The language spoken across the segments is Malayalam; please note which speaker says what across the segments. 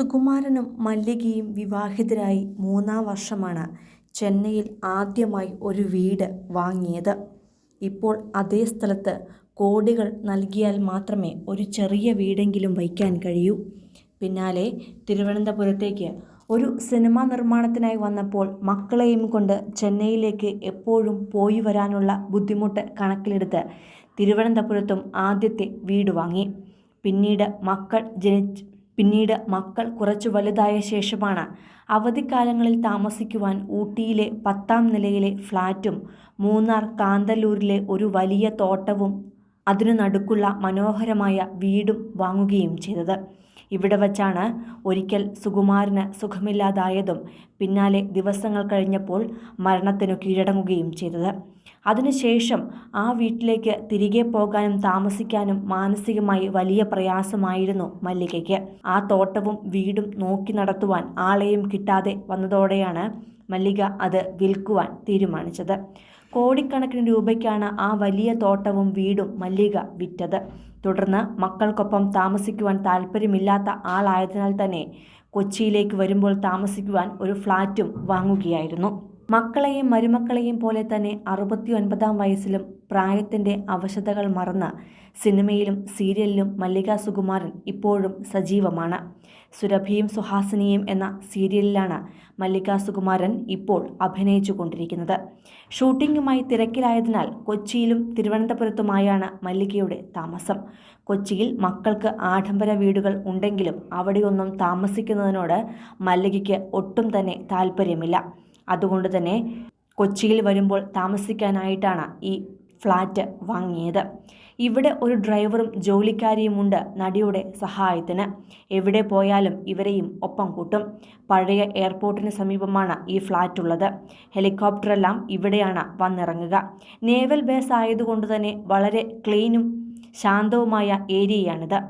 Speaker 1: സുകുമാരനും മല്ലികയും വിവാഹിതരായി മൂന്നാം വർഷമാണ് ചെന്നൈയിൽ ആദ്യമായി ഒരു വീട് വാങ്ങിയത്. ഇപ്പോൾ അതേ സ്ഥലത്ത് കോടികൾ നൽകിയാൽ മാത്രമേ ഒരു ചെറിയ വീടെങ്കിലും വയ്ക്കാൻ കഴിയൂ. പിന്നാലെ തിരുവനന്തപുരത്തേക്ക് ഒരു സിനിമാ നിർമ്മാണത്തിനായി വന്നപ്പോൾ മക്കളെയും കൊണ്ട് ചെന്നൈയിലേക്ക് എപ്പോഴും പോയി വരാനുള്ള ബുദ്ധിമുട്ട് കണക്കിലെടുത്ത് തിരുവനന്തപുരത്തും ആദ്യത്തെ വീട് വാങ്ങി. പിന്നീട് മക്കൾ ജനിച്ച് പിന്നീട് മക്കൾ കുറച്ച് വലുതായ ശേഷമാണ് അവധിക്കാലങ്ങളിൽ താമസിക്കുവാൻ ഊട്ടിയിലെ പത്താം നിലയിലെ ഫ്ളാറ്റും മൂന്നാർ കാന്തല്ലൂരിലെ ഒരു വലിയ തോട്ടവും അതിനു നടുക്കുള്ള മനോഹരമായ വീടും വാങ്ങുകയും ചെയ്തത്. ഇവിടെ വച്ചാണ് ഒരിക്കൽ സുകുമാരന് സുഖമില്ലാതായതും പിന്നാലെ ദിവസങ്ങൾ കഴിഞ്ഞപ്പോൾ മരണത്തിനു കീഴടങ്ങുകയും ചെയ്തത്. അതിനുശേഷം ആ വീട്ടിലേക്ക് തിരികെ പോകാനും താമസിക്കാനും മാനസികമായി വലിയ പ്രയാസമായിരുന്നു മല്ലികയ്ക്ക്. ആ തോട്ടവും വീടും നോക്കി നടത്തുവാൻ ആളെയും കിട്ടാതെ വന്നതോടെയാണ് മല്ലിക അത് വിൽക്കുവാൻ തീരുമാനിച്ചത്. കോടിക്കണക്കിന് രൂപയ്ക്കാണ് ആ വലിയ തോട്ടവും വീടും മല്ലിക വിറ്റത്. തുടർന്ന് മക്കൾക്കൊപ്പം താമസിക്കുവാൻ താല്പര്യമില്ലാത്ത ആളായതിനാൽ തന്നെ കൊച്ചിയിലേക്ക് വരുമ്പോൾ താമസിക്കുവാൻ ഒരു ഫ്ലാറ്റും വാങ്ങുകയായിരുന്നു. മക്കളെയും മരുമക്കളെയും പോലെ തന്നെ അറുപത്തി ഒൻപതാം വയസ്സിലും പ്രായത്തിന്റെ അവശതകൾ മറന്ന് സിനിമയിലും സീരിയലിലും മല്ലിക സുകുമാരൻ ഇപ്പോഴും സജീവമാണ്. സുരഭിയും സുഹാസിനിയും എന്ന സീരിയലിലാണ് മല്ലിക സുകുമാരൻ ഇപ്പോൾ അഭിനയിച്ചു കൊണ്ടിരിക്കുന്നത് ഷൂട്ടിംഗുമായി തിരക്കിലായതിനാൽ കൊച്ചിയിലും തിരുവനന്തപുരത്തുമായാണ് മല്ലികയുടെ താമസം. കൊച്ചിയിൽ മക്കൾക്ക് ആഡംബര വീടുകൾ ഉണ്ടെങ്കിലും അവിടെയൊന്നും താമസിക്കുന്നതിനോട് മല്ലികയ്ക്ക് ഒട്ടും തന്നെ താൽപര്യമില്ല. അതുകൊണ്ട് തന്നെ കൊച്ചിയിൽ വരുമ്പോൾ താമസിക്കാനായിട്ടാണ് ഈ ഫ്ലാറ്റ് വാങ്ങിയത്. ഇവിടെ ഒരു ഡ്രൈവറും ജോലിക്കാരിയുമുണ്ട് നടിയുടെ സഹായത്തിന്. എവിടെ പോയാലും ഇവരെയും ഒപ്പം കൂട്ടും. പഴയ എയർപോർട്ടിന് സമീപമാണ് ഈ ഫ്ളാറ്റുള്ളത്. ഹെലികോപ്റ്ററെല്ലാം ഇവിടെയാണ് വന്നിറങ്ങുക. നേവൽ ബേസ് ആയതുകൊണ്ട് തന്നെ വളരെ ക്ലീനും ശാന്തവുമായ ഏരിയയാണിത്.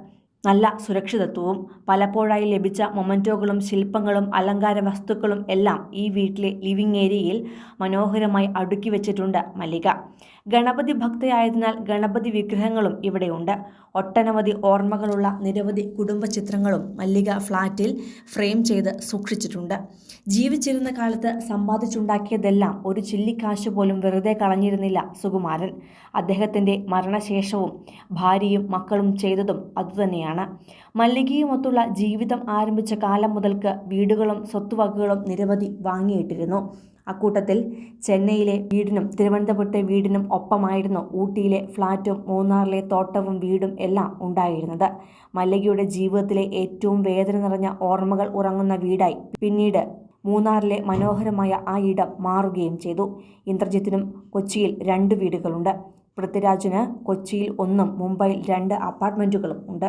Speaker 1: നല്ല സുരക്ഷിതത്വവും. പലപ്പോഴായി ലഭിച്ച മൊമന്റോകളും ശില്പങ്ങളും അലങ്കാര വസ്തുക്കളും എല്ലാം ഈ വീട്ടിലെ ലിവിംഗ് ഏരിയയിൽ മനോഹരമായി അടുക്കി വച്ചിട്ടുണ്ട് മല്ലിക. ഗണപതി ഭക്തയായതിനാൽ ഗണപതി വിഗ്രഹങ്ങളും ഇവിടെയുണ്ട്. ഒട്ടനവധി ഓർമ്മകളുള്ള നിരവധി കുടുംബ ചിത്രങ്ങളും മല്ലിക ഫ്ലാറ്റിൽ ഫ്രെയിം ചെയ്ത് സൂക്ഷിച്ചിട്ടുണ്ട്. ജീവിച്ചിരുന്ന കാലത്ത് സമ്പാദിച്ചുണ്ടാക്കിയതെല്ലാം ഒരു ചില്ലിക്കാശ് പോലും വെറുതെ കളഞ്ഞിരുന്നില്ല സുകുമാരൻ. അദ്ദേഹത്തിന്റെ മരണശേഷവും ഭാര്യയും മക്കളും ചെയ്തതും അതുതന്നെയാണ്. മല്ലികയുമൊത്തുള്ള ജീവിതം ആരംഭിച്ച കാലം മുതൽക്ക് വീടുകളും സ്വത്തുവകകളും നിരവധി വാങ്ങിയിട്ടിരുന്നു. അക്കൂട്ടത്തിൽ ചെന്നൈയിലെ വീടിനും തിരുവനന്തപുരത്തെ വീടിനും ഒപ്പമായിരുന്നു ഊട്ടിയിലെ ഫ്ളാറ്റും മൂന്നാറിലെ തോട്ടവും വീടും എല്ലാം ഉണ്ടായിരുന്നത്. മല്ലികയുടെ ജീവിതത്തിലെ ഏറ്റവും വേദന നിറഞ്ഞ ഓർമ്മകൾ ഉറങ്ങുന്ന വീടായി പിന്നീട് മൂന്നാറിലെ മനോഹരമായ ആ ഇടം മാറുകയും ചെയ്തു. ഇന്ദ്രജിത്തിനും കൊച്ചിയിൽ രണ്ട് വീടുകളുണ്ട്. പൃഥ്വിരാജിന് കൊച്ചിയിൽ ഒന്നും മുംബൈയിൽ രണ്ട് അപ്പാർട്ട്മെന്റുകളും ഉണ്ട്.